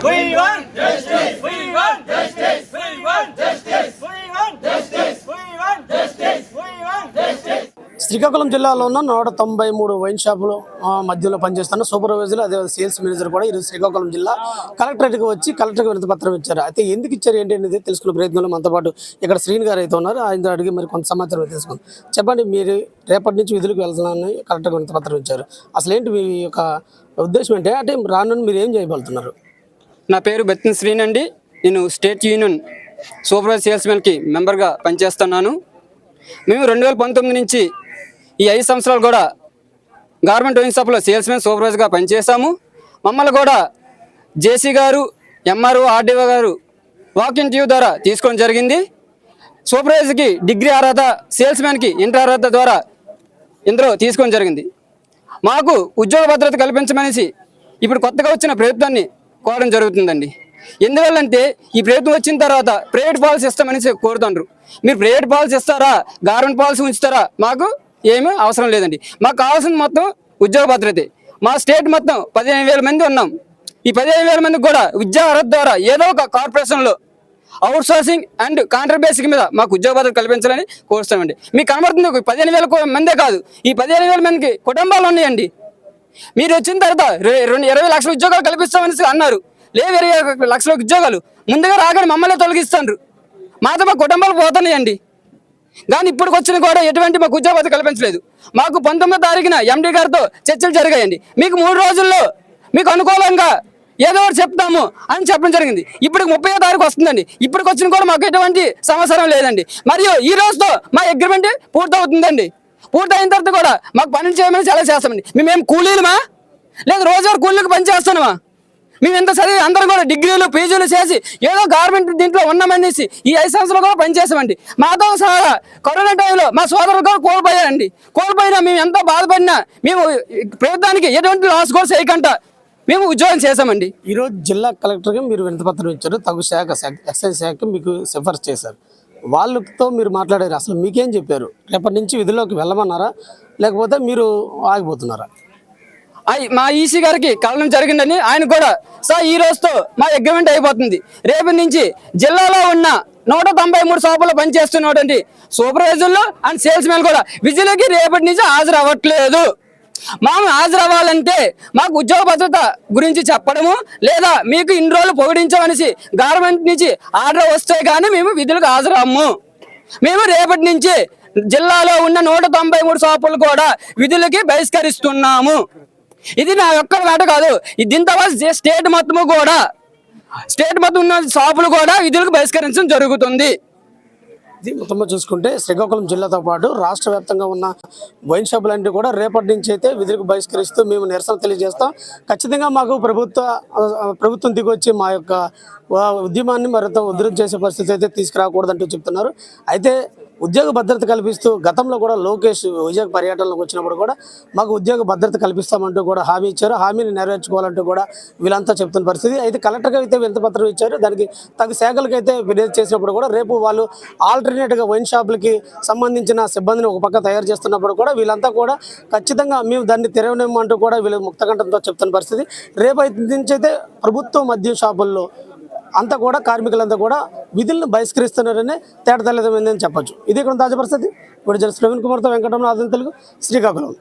We want justice. We want justice. We want justice. We want justice. We want justice. We want justice. Srikakulam జిల్లాలో ఉన్న నూట తొంభై మూడు wine షాపులు మధ్యలో పనిచేస్తున్న సూపర్వైజర్ అదే సేల్స్ మేనేజర్ కూడా ఈరోజు శ్రీకాకుళం జిల్లా కలెక్టరేట్కి వచ్చి కలెక్టర్కి వినతి పత్రం ఇచ్చారు అయితే ఎందుకు ఇచ్చారు ఏంటి అనేది తెలుసుకునే ప్రయత్నంలో మనతో పాటు ఇక్కడ శ్రీని గారు అయితే ఉన్నారు ఆయన అడిగి మరి కొంత సమాచారం తెలుసుకుందాం చెప్పండి మీరు రేపటి నుంచి విధులకు వెళ్తున్నానని కలెక్టర్కి వినతి పత్రం ఇచ్చారు అసలు ఏంటి మీ యొక్క ఉద్దేశం ఏంటి అంటే రాను మీరు ఏం చేయగలుగుతున్నారు నా పేరు బెత్తిన శ్రీన్ అండి. నేను స్టేట్ యూనియన్ సూపర్వైజ్ సేల్స్మెన్కి మెంబర్గా పనిచేస్తున్నాను. మేము రెండు వేల పంతొమ్మిది నుంచి ఈ ఐదు సంవత్సరాలు కూడా గవర్నమెంట్ వైన్ షాప్లో సేల్స్మెన్ సూపర్వైజర్గా పనిచేశాము. మమ్మల్ని కూడా జేసీ గారు ఎంఆర్ఓ ఆర్డీఓ గారు వాక్ ఇంటర్వ్యూ ద్వారా తీసుకోవడం జరిగింది. సూపర్వైజర్కి డిగ్రీ అర్హత సేల్స్మెన్కి ఇంటర్ అర్హత ద్వారా ఇందులో తీసుకోవడం జరిగింది. మాకు ఉద్యోగ భద్రత కల్పించమనేసి ఇప్పుడు కొత్తగా వచ్చిన ప్రభుత్వాన్ని కోరడం జరుగుతుందండి. ఎందువల్లంటే ఈ ప్రభుత్వం వచ్చిన తర్వాత ప్రైవేట్ పాలసీ ఇస్తామనేసి కోరుతుండ్రు. మీరు ప్రైవేట్ పాలసీ ఇస్తారా? గవర్నమెంట్ పాలసీ ఉంచుతారా? మాకు ఏమీ అవసరం లేదండి. మాకు కావాల్సింది మొత్తం ఉద్యోగ భద్రతే. మా స్టేట్ మొత్తం పదిహేను వేల మంది ఉన్నాం. ఈ పదిహేను వేల మందికి కూడా ఉద్యోగ అర్హత ద్వారా ఏదో ఒక కార్పొరేషన్లో outsourcing and contract basic మీద మాకు ఉద్యోగ భద్రత కల్పించాలని కోరుస్తామండి మీకు కనబడుతుంది పదిహేను వేల మందే కాదు. ఈ పదిహేను వేల మందికి కుటుంబాలు ఉన్నాయండి. మీరు వచ్చిన తర్వాత రెండు ఇరవై లక్షల ఉద్యోగాలు కల్పిస్తామని అన్నారు. లేవు ఇరవై లక్షల ఉద్యోగాలు. ముందుగా రాగానే మమ్మల్ని తొలగిస్తారు మాతో మా కుటుంబాలు పోతున్నాయండి. కానీ ఇప్పుడు వచ్చిన కూడా ఎటువంటి మాకు ఉద్యోగ కల్పించలేదు. మాకు పంతొమ్మిదో తారీఖున ఎండీ గారితో చర్చలు జరిగాయండి. మీకు మూడు రోజుల్లో మీకు అనుకూలంగా ఏదో ఒకటి చెప్తాము అని చెప్పడం జరిగింది. ఇప్పుడు ముప్పై తారీఖు వస్తుందండి. ఇప్పటికి వచ్చిన కూడా మాకు ఎటువంటి సమాచారం లేదండి. మరియు ఈ రోజుతో మా అగ్రిమెంట్ పూర్తవుతుందండి. పూర్తయిన తర్వాత కూడా మాకు పనులు చేయమని చాలా చేస్తామండి. మేమేం కూలీలమా? లేదు రోజువారు కూలీలకు పని చేస్తున్నామా? మేము ఎంత చదివి అందరం కూడా డిగ్రీలు పీజీలు చేసి ఏదో గవర్నమెంట్ దీంట్లో ఉన్నామనేసి ఈ ఐదు సంవత్సరాలు కూడా పనిచేసామండి మాతో సహా కరోనా టైంలో మా సోదరులు కూడా కోల్పోయారండి. కోల్పోయినా మేము ఎంత బాధపడినా మేము ప్రభుత్వానికి ఎటువంటి లాస్ కూడా చేయకుండా మేము ఉద్యోగం చేసామండి ఈరోజు జిల్లా కలెక్టర్గా మీరు వినతిపత్రం ఇచ్చారు. తగు శాఖ శాఖ- ఎక్సైజ్ శాఖ మీకు సిఫార్సు చేశారు. వాళ్ళతో మీరు మాట్లాడారు. అసలు మీకేం చెప్పారు? రేపటి నుంచి విధుల్లోకి వెళ్ళమన్నారా? లేకపోతే మీరు ఆగిపోతున్నారా? మా ఈసీ గారికి కలనం జరిగిందని ఆయన కూడా సార్ ఈ రోజుతో మా అగ్రిమెంట్ అయిపోతుంది. రేపటి నుంచి జిల్లాలో ఉన్న నూట తొంభై మూడు షాపులో పనిచేస్తున్నటువంటి సూపర్వైజర్లు అండ్ సేల్స్ మెన్ కూడా. విజిలకి రేపటి నుంచి హాజరు అవ్వట్లేదు మేము హాజరు అవ్వాలంటే మాకు ఉద్యోగ భద్రత గురించి చెప్పడము లేదా మీకు ఇన్ని రోజులు పొగిడించమనేసి గవర్నమెంట్ నుంచి ఆర్డర్ వస్తే కానీ మేము విధులకు హాజరమ్ము మేము రేపటి నుంచి జిల్లాలో ఉన్న నూట తొంభై మూడు షాపులు కూడా విధులకి బహిష్కరిస్తున్నాము. ఇది నా యొక్క మాట కాదు. దీంతో స్టేట్ మొత్తము కూడా స్టేట్ మొత్తం ఉన్న షాపులు కూడా విధులకు బహిష్కరించడం జరుగుతుంది. మొత్తంలో చూసుకుంటే శ్రీకాకుళం జిల్లాతో పాటు రాష్ట్ర వ్యాప్తంగా ఉన్న వైన్ షాపులన్నీ కూడా రేపటి నుంచి అయితే విధులకు బహిష్కరిస్తూ మేము నిరసన తెలియజేస్తాం. ఖచ్చితంగా మాకు ప్రభుత్వ ప్రభుత్వం దిగొచ్చి మా యొక్క ఉద్యమాన్ని మరింత ఉధృతి చేసే పరిస్థితి అయితే తీసుకురాకూడదంటూ చెప్తున్నారు. అయితే ఉద్యోగ భద్రత కల్పిస్తూ గతంలో కూడా లోకేష్ విజయ్ పర్యటనలోకి వచ్చినప్పుడు కూడా మాకు ఉద్యోగ భద్రత కల్పిస్తామంటూ కూడా హామీ ఇచ్చారు. హామీని నెరవేర్చుకోవాలంటూ కూడా వీళ్ళంతా చెప్తున్న పరిస్థితి. అయితే కలెక్టర్గా అయితే వింత పత్రం ఇచ్చారు. దానికి తగు శాఖలకు అయితే ఫిర్యాదు చేసినప్పుడు కూడా రేపు వాళ్ళు ఆల్టర్నేట్గా వైన్ షాపులకి సంబంధించిన సిబ్బందిని ఒక పక్క తయారు చేస్తున్నప్పుడు కూడా వీళ్ళంతా కూడా ఖచ్చితంగా మేము దాన్ని తెరవనేమంటూ కూడా వీళ్ళు ముక్తకంఠంతో చెప్తున్న పరిస్థితి. రేపు అయితే నుంచి అయితే ప్రభుత్వ మద్యం షాపుల్లో అంతా కూడా కార్మికులంతా కూడా విధులను బహిష్కరిస్తున్నారని తేట తల్లిదమైందని చెప్పచ్చు. ఇది ఇక్కడ తాజా పరిస్థితి. ఇప్పుడు జన ప్రవీణ్ కుమార్తో వెంకటరమణ ఆదం తెలుగు శ్రీకాకుళం.